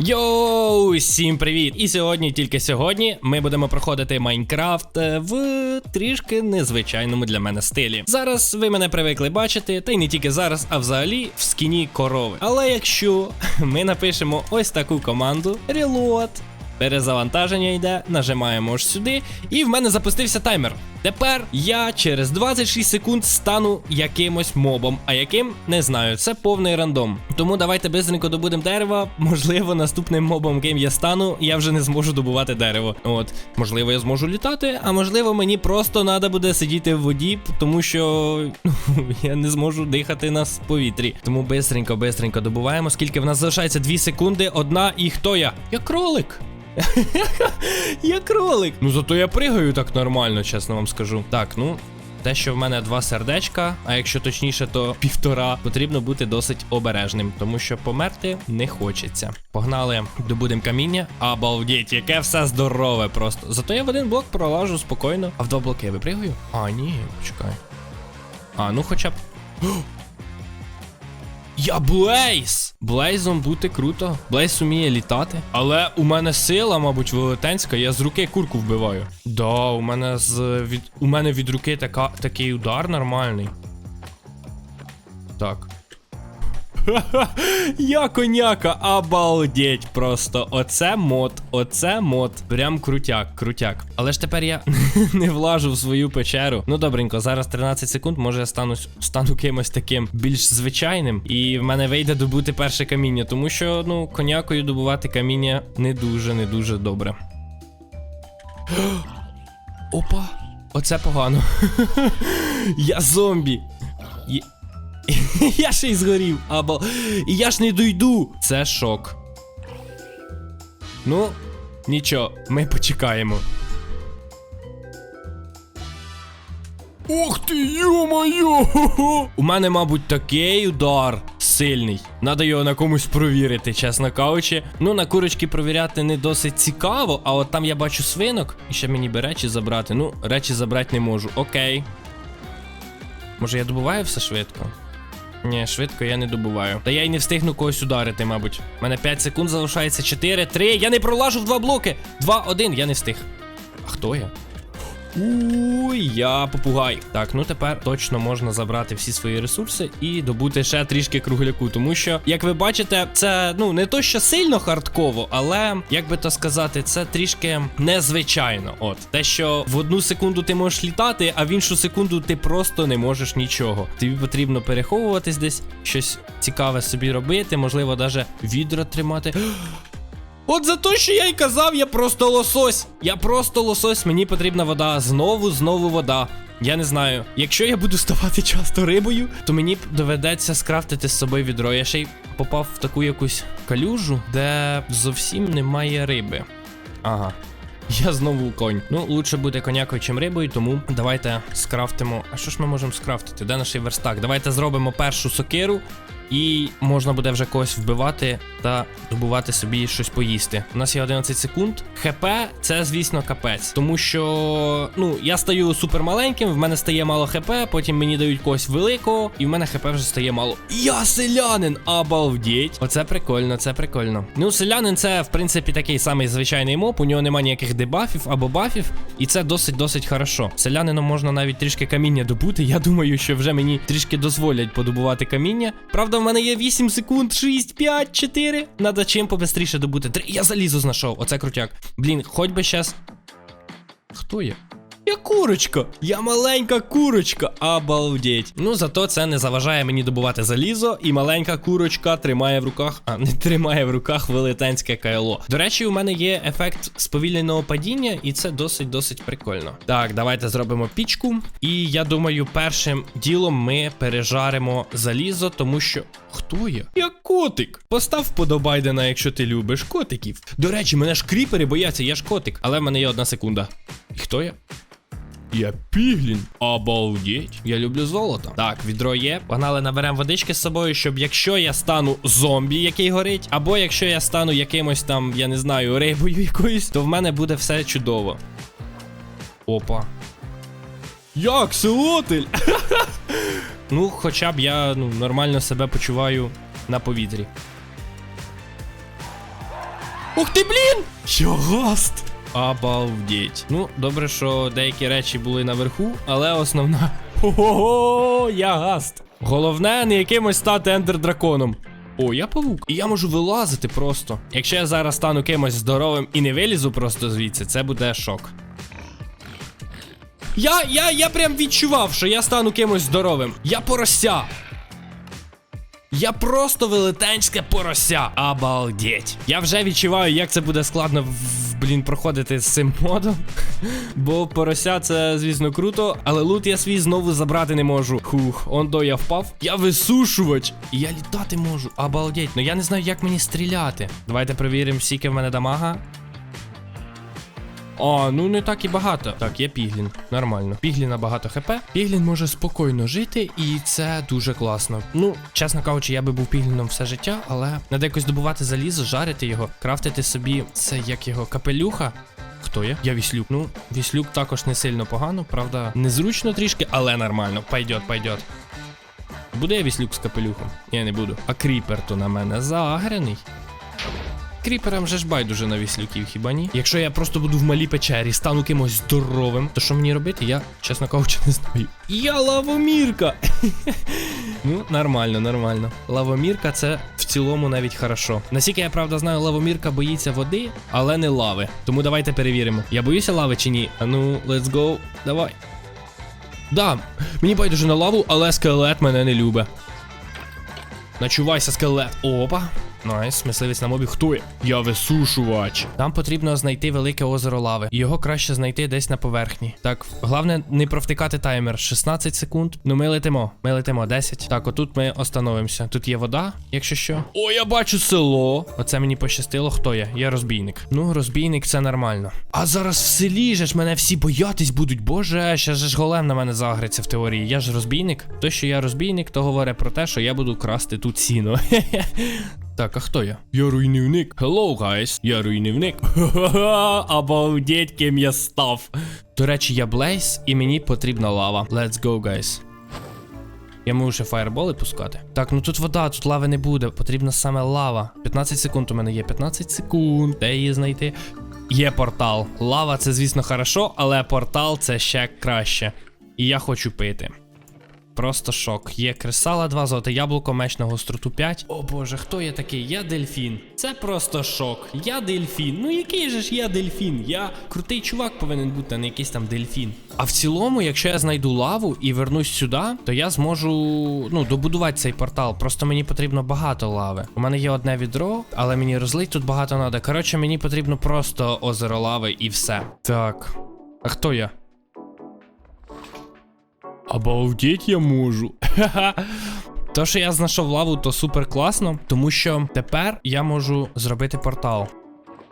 Йоу, всім привіт! І сьогодні, тільки сьогодні, ми будемо проходити Майнкрафт е, в трішки незвичайному для мене стилі. Зараз ви мене привикли бачити, та й не тільки зараз, а взагалі в скіні корови. Але якщо ми напишемо ось таку команду Reload, Перезавантаження йде, нажимаємо ось сюди, і в мене запустився таймер. Тепер я через 26 секунд стану якимось мобом, а яким не знаю, це повний рандом. Тому давайте бистренько добудемо дерева. Можливо, наступним мобом, ким я стану, я вже не зможу добувати дерево. От, можливо, я зможу літати, а можливо, мені просто треба буде сидіти в воді, тому що ну, я не зможу дихати на с- повітрі. Тому бистренько, бистренько добуваємо. Скільки в нас залишається 2 секунди, одна і хто я? Я кролик. Я кролик. Ну зато я пригаю так нормально, чесно вам скажу. Так, ну. Те, що в мене два сердечка, а якщо точніше, то півтора, потрібно бути досить обережним, тому що померти не хочеться. Погнали, добудемо каміння. Обалдеть, яке все здорове просто. Зато я в один блок пролажу спокійно. А в два блоки я випригую? А, ні, почекай. А, ну хоча б. Я Блейз! Блейзом бути круто. Блейз уміє літати. Але у мене сила, мабуть, велетенська, я з руки курку вбиваю. Да, у мене з від. У мене від руки така, такий удар нормальний. Так. Я коняка, обалдеть просто. Оце мод, оце мод. Прям крутяк, крутяк. Але ж тепер я не влажу в свою печеру. Ну добренько, зараз 13 секунд, може я стану, стану кимось таким більш звичайним. І в мене вийде добути перше каміння, тому що, ну, конякою добувати каміння не дуже, не дуже добре. Опа, оце погано. я зомбі. Є- я ще й згорів, або. І я ж не дойду. Це шок. Ну, нічого, ми почекаємо. Ух ти, йо-моє! У мене, мабуть, такий удар сильний. Надо його на комусь провірити, чесно кажучи. Ну, на курочки провіряти не досить цікаво, а от там я бачу свинок. І ще мені би речі забрати. Ну, речі забрати не можу. Окей. Може, я добуваю все швидко? Ні, швидко я не добуваю. Та я й не встигну когось ударити, мабуть. У мене 5 секунд залишається. 4, 3. Я не пролажу в два блоки. 2, 1, я не встиг. А хто я? Уй, я попугай. Так, ну тепер точно можна забрати всі свої ресурси і добути ще трішки кругляку. Тому що, як ви бачите, це ну не то, що сильно хардково, але як би то сказати, це трішки незвичайно. От те, що в одну секунду ти можеш літати, а в іншу секунду ти просто не можеш нічого. Тобі потрібно переховуватись десь, щось цікаве собі робити, можливо, навіть відро тримати. От за те, що я й казав, я просто лосось. Я просто лосось, мені потрібна вода. Знову, знову вода. Я не знаю. Якщо я буду ставати часто рибою, то мені доведеться скрафтити з собою відро. Я ще й попав в таку якусь калюжу, де зовсім немає риби. Ага. Я знову конь. Ну, лучше бути конякою, чим рибою, тому давайте скрафтимо. А що ж ми можемо скрафтити? Де наш верстак? Давайте зробимо першу сокиру. І можна буде вже когось вбивати та добувати собі щось поїсти. У нас є 11 секунд. ХП це, звісно, капець. Тому що, ну, я стаю супер маленьким, в мене стає мало ХП, потім мені дають когось великого, і в мене ХП вже стає мало. Я селянин! Обалдеть! Оце прикольно, це прикольно. Ну, селянин це, в принципі, такий самий звичайний моб, у нього немає ніяких дебафів або бафів, і це досить-досить хорошо. Селянином можна навіть трішки каміння добути. Я думаю, що вже мені трішки дозволять подобувати каміння. Правда, в мене є 8 секунд, 6, 5, 4. Надо чим побистріше добути. Три. Я залізо знайшов. Оце крутяк. Блін, хоч би щас. Хто я? Я курочка, я маленька курочка, обалдеть. Ну зато це не заважає мені добувати залізо, і маленька курочка тримає в руках, а не тримає в руках велетенське кайло. До речі, у мене є ефект сповільненого падіння, і це досить-досить прикольно. Так, давайте зробимо пічку. І я думаю, першим ділом ми пережаримо залізо, тому що. Хто я? Я котик. Постав вподобайдена, якщо ти любиш котиків. До речі, мене ж кріпери бояться, я ж котик. Але в мене є одна секунда. І хто я? Я піглін. Обалдеть. Я люблю золото. Так, відро є. Погнали, наберемо водички з собою, щоб якщо я стану зомбі, який горить, або якщо я стану якимось там, я не знаю, рибою якоюсь, то в мене буде все чудово. Опа. Як селотель? ну, хоча б я ну, нормально себе почуваю на повітрі. Ух ти, блін! Я гаст! Обалдеть. Ну, добре, що деякі речі були наверху, але основна. Ого, я гаст. Головне, не якимось стати ендер-драконом. О, я павук. І я можу вилазити просто. Якщо я зараз стану кимось здоровим і не вилізу просто звідси, це буде шок. Я, я, я прям відчував, що я стану кимось здоровим. Я порося. Я просто велетенське порося. Обалдеть. Я вже відчуваю, як це буде складно блін проходити з цим модом. Бо порося це, звісно, круто, але лут я свій знову забрати не можу. Хух, он до я впав. Я висушувач. І я літати можу. Обалдеть. Ну я не знаю, як мені стріляти. Давайте перевіримо, скільки в мене дамага. А, ну не так і багато. Так, є Піглін. Нормально. Пігліна багато хп. Піглін може спокійно жити, і це дуже класно. Ну, чесно кажучи, я би був пігліном все життя, але треба якось добувати залізо, жарити його, крафтити собі це як його капелюха. Хто є? Я віслюк. Ну, віслюк також не сильно погано, правда, незручно трішки, але нормально. Пойдет, пойдет. Буде я віслюк з капелюхом? Я не буду. А кріпер то на мене заагрений. Кріперам же ж байдуже на віслюків, хіба ні? Якщо я просто буду в малій печері, стану кимось здоровим, то що мені робити, я, чесно кажучи, не знаю. Я лавомірка! ну, нормально, нормально. Лавомірка це в цілому навіть хорошо. Наскільки я правда знаю, лавомірка боїться води, але не лави. Тому давайте перевіримо. Я боюся лави чи ні? А ну, let's go. Давай. Да, мені байдуже на лаву, але скелет мене не любить. Начувайся, скелет. Опа. Найс, мисливець на мобі. Хто я? Я висушувач. Нам потрібно знайти велике озеро лави. Його краще знайти десь на поверхні. Так, головне не провтикати таймер. 16 секунд. Ну ми летимо. Ми летимо 10. Так, отут ми остановимося. Тут є вода, якщо що. О, я бачу село. Оце мені пощастило. Хто я? Я розбійник. Ну, розбійник це нормально. А зараз в селі же ж мене всі боятись будуть. Боже, ще ж голем на мене загриться в теорії. Я ж розбійник. То, що я розбійник, то говорить про те, що я буду красти тут сіно. Так, а хто я? Я руйнівник. Hello, guys. Я руйнівник. Обалдеть, ким я став. До речі, я Блейз, і мені потрібна лава. Let's go, guys. Я можу ще фаєрболи пускати. Так, ну тут вода, тут лави не буде. Потрібна саме лава. 15 секунд у мене є. 15 секунд. Де її знайти? Є портал. Лава це, звісно, хорошо, але портал це ще краще. І я хочу пити. Просто шок. Є кресала 2, золоте яблуко, меч на гостроту 5. О боже, хто я такий? Я дельфін. Це просто шок. Я дельфін. Ну який же ж я дельфін? Я крутий чувак повинен бути, а не якийсь там дельфін. А в цілому, якщо я знайду лаву і вернусь сюди, то я зможу ну, добудувати цей портал. Просто мені потрібно багато лави. У мене є одне відро, але мені розлить тут багато треба. Коротше, мені потрібно просто озеро лави і все. Так. А хто я? Обалдеть я можу. То, що я знайшов лаву, то супер класно, тому що тепер я можу зробити портал.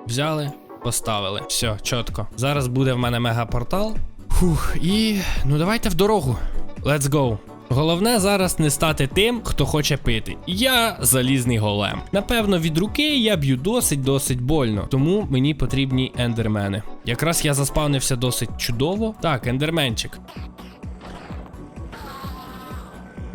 Взяли, поставили. Все, чітко. Зараз буде в мене мегапортал. Фух, і ну давайте в дорогу. Let's go. Головне зараз не стати тим, хто хоче пити. Я залізний голем. Напевно, від руки я б'ю досить досить больно, тому мені потрібні ендермени. Якраз я заспавнився досить чудово. Так, ендерменчик.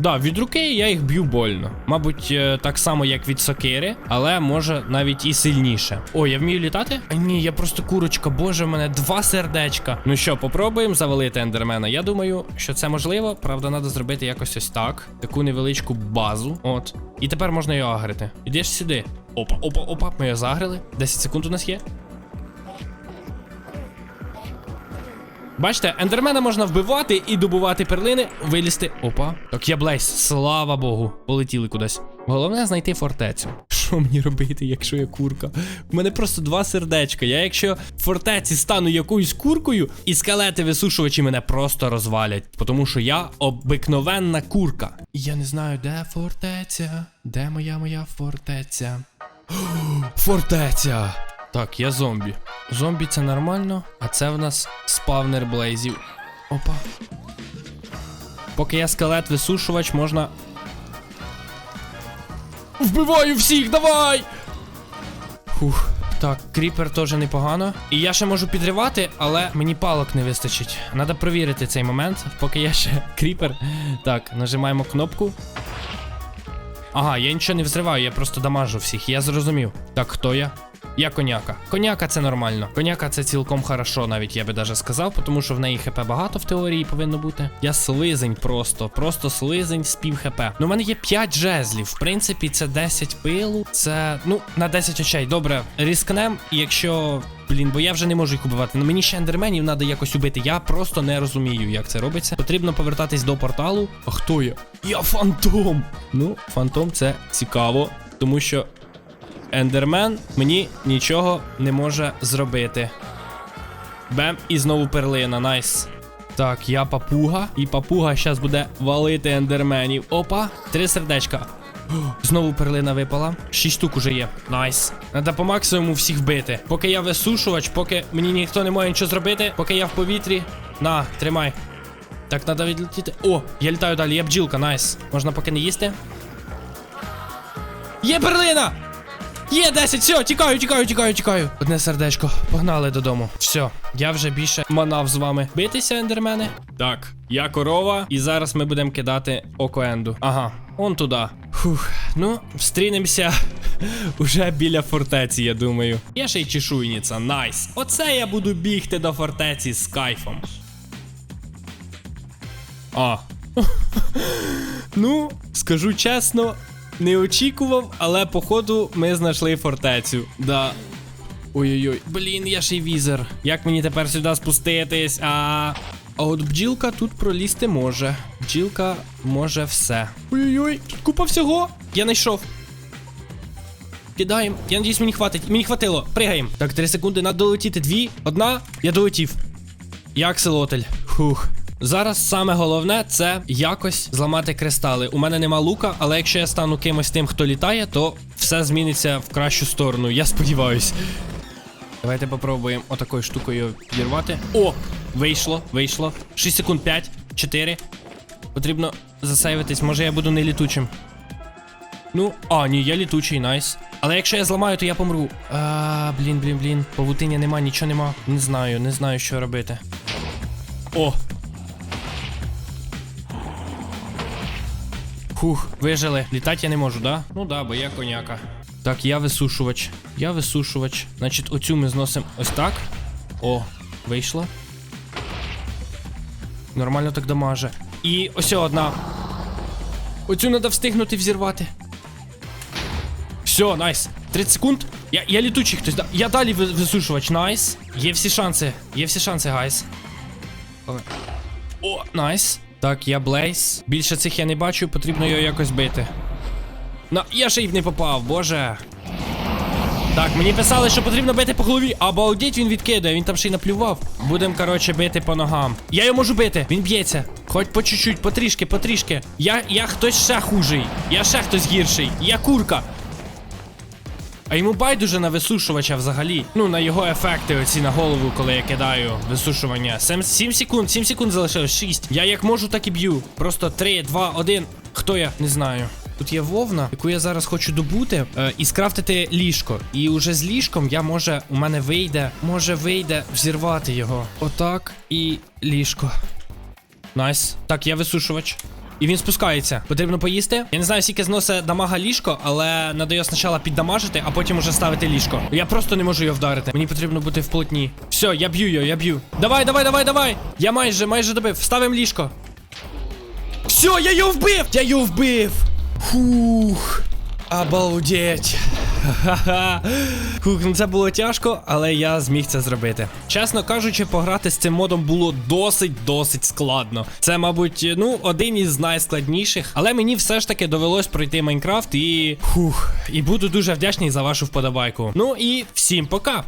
Да, від руки я їх б'ю больно. Мабуть, е, так само, як від сокири, але може навіть і сильніше. О, я вмію літати? А ні, я просто курочка, боже, в мене два сердечка. Ну що, попробуємо завалити ендермена. Я думаю, що це можливо. Правда, треба зробити якось ось так. Таку невеличку базу. От. І тепер можна його агрити. Ідеш сюди. Опа, опа, опа. Ми його загрили. 10 секунд у нас є. Бачите, ендермена можна вбивати і добувати перлини, вилізти. Опа. Так я Блейз, слава Богу. Полетіли кудись. Головне знайти фортецю. Що мені робити, якщо я курка? У мене просто два сердечка. Я якщо в фортеці стану якоюсь куркою, і скелети висушувачі мене просто розвалять. Тому що я обикновенна курка. Я не знаю, де фортеця. Де моя моя фортеця? Фортеця! Так, я зомбі. Зомбі це нормально, а це в нас спавнер блейзів. Опа. Поки я скелет висушувач, можна. Вбиваю всіх, давай! Фух. Так, кріпер теж непогано. І я ще можу підривати, але мені палок не вистачить. Надо провірити цей момент, поки я ще кріпер. Так, нажимаємо кнопку. Ага, я нічого не взриваю, я просто дамажу всіх. Я зрозумів. Так, хто я? Я коняка. Коняка це нормально. Коняка це цілком хорошо, навіть я би даже сказав, тому що в неї хп багато в теорії повинно бути. Я слизень просто, просто слизень з пів хп. Ну, в мене є 5 жезлів. В принципі, це 10 пилу. Це, ну, на 10 очей. Добре, рискнем, і якщо. Блін, бо я вже не можу їх убивати. Ну мені ще ендерменів треба якось убити. Я просто не розумію, як це робиться. Потрібно повертатись до порталу. А хто я? Я фантом. Ну, фантом це цікаво, тому що Ендермен мені нічого не може зробити. Бем, і знову перлина, найс. Так, я папуга, і папуга зараз буде валити ендерменів. Опа, три сердечка. Знову перлина випала. Шість штук уже є. Найс. Треба по максимуму всіх вбити. Поки я висушувач, поки мені ніхто не може нічого зробити, поки я в повітрі. На, тримай. Так, треба відлетіти. О, я літаю далі, я бджілка, найс. Можна поки не їсти. Є перлина! Є 10, все, тікаю, тікаю, тікаю, тікаю. Одне сердечко, погнали додому. Все, я вже більше манав з вами. Битися, ендермени? Так, я корова, і зараз ми будемо кидати око енду. Ага, он туди. Фух, ну, встрінемося уже біля фортеці, я думаю. Я ще й чешуйниця, найс. Оце я буду бігти до фортеці з кайфом. А. ну, скажу чесно, не очікував, але походу ми знайшли фортецю. Да. Ой-ой-ой, блін, я ще й візер. Як мені тепер сюди спуститись? А. А от бджілка тут пролізти може. Бджілка може все. Ой-ой-ой, тут купа всього. Я знайшов. Кидаємо. Я надіюсь, мені хватить. Мені хватило. Пригаємо. Так, 3 секунди. Надо долетіти. Дві. Одна. Я долетів. Я акселотель. Фух. Зараз саме головне це якось зламати кристали. У мене нема лука, але якщо я стану кимось тим, хто літає, то все зміниться в кращу сторону. Я сподіваюсь. Давайте попробуємо отакою штукою підірвати. О! Вийшло, вийшло. 6 секунд, 5, 4. Потрібно засейвитись, може я буду не літучим. Ну, а, ні, я літучий, найс. Але якщо я зламаю, то я помру. А, блін, блін, блін. Павутиння нема, нічого нема. Не знаю, не знаю, що робити. О! Хух, вижили. Літати я не можу, да? Ну да, бо я коняка. Так, я висушувач. Я висушувач. Значить, оцю ми зносимо ось так. О, вийшло. Нормально так дамаже. І ось одна. Оцю треба встигнути взірвати. Все, найс. 30 секунд. Я, я літучий хтось. Да. Я далі висушувач. Найс. Є всі шанси. Є всі шанси, гайс. О, найс. Так, я Блейз. Більше цих я не бачу, потрібно його якось бити. На, я ще й не попав, боже. Так, мені писали, що потрібно бити по голові. Обалдеть, він відкидає, він там ще й наплював. Будем, коротше, бити по ногам. Я його можу бити, він б'ється. Хоч по чуть-чуть, потрішки, потрішки. Я, я хтось ще хужий. Я ще хтось гірший. Я курка. А йому байдуже на висушувача взагалі. Ну, на його ефекти оці на голову, коли я кидаю висушування. 7, 7 секунд, 7 секунд залишилось, 6. Я як можу, так і б'ю. Просто 3, 2, 1. Хто я? Не знаю. Тут є вовна, яку я зараз хочу добути е, і скрафтити ліжко. І уже з ліжком я може, у мене вийде, може вийде взірвати його. Отак і ліжко. Найс. Так, я висушувач. І він спускається. Потрібно поїсти. Я не знаю, скільки зносить дамага ліжко, але його спочатку піддамажити, а потім уже ставити ліжко. Я просто не можу його вдарити. Мені потрібно бути в плотні. Все, я б'ю його, я б'ю. Давай, давай, давай, давай. Я майже, майже добив. Ставимо ліжко. Все, я його вбив! Я його вбив! Фух. Обалдеть. Ха-ха. Фух, ну це було тяжко, але я зміг це зробити. Чесно кажучи, пограти з цим модом було досить-досить складно. Це, мабуть, ну, один із найскладніших. Але мені все ж таки довелось пройти Майнкрафт і. Хух. І буду дуже вдячний за вашу вподобайку. Ну і всім пока!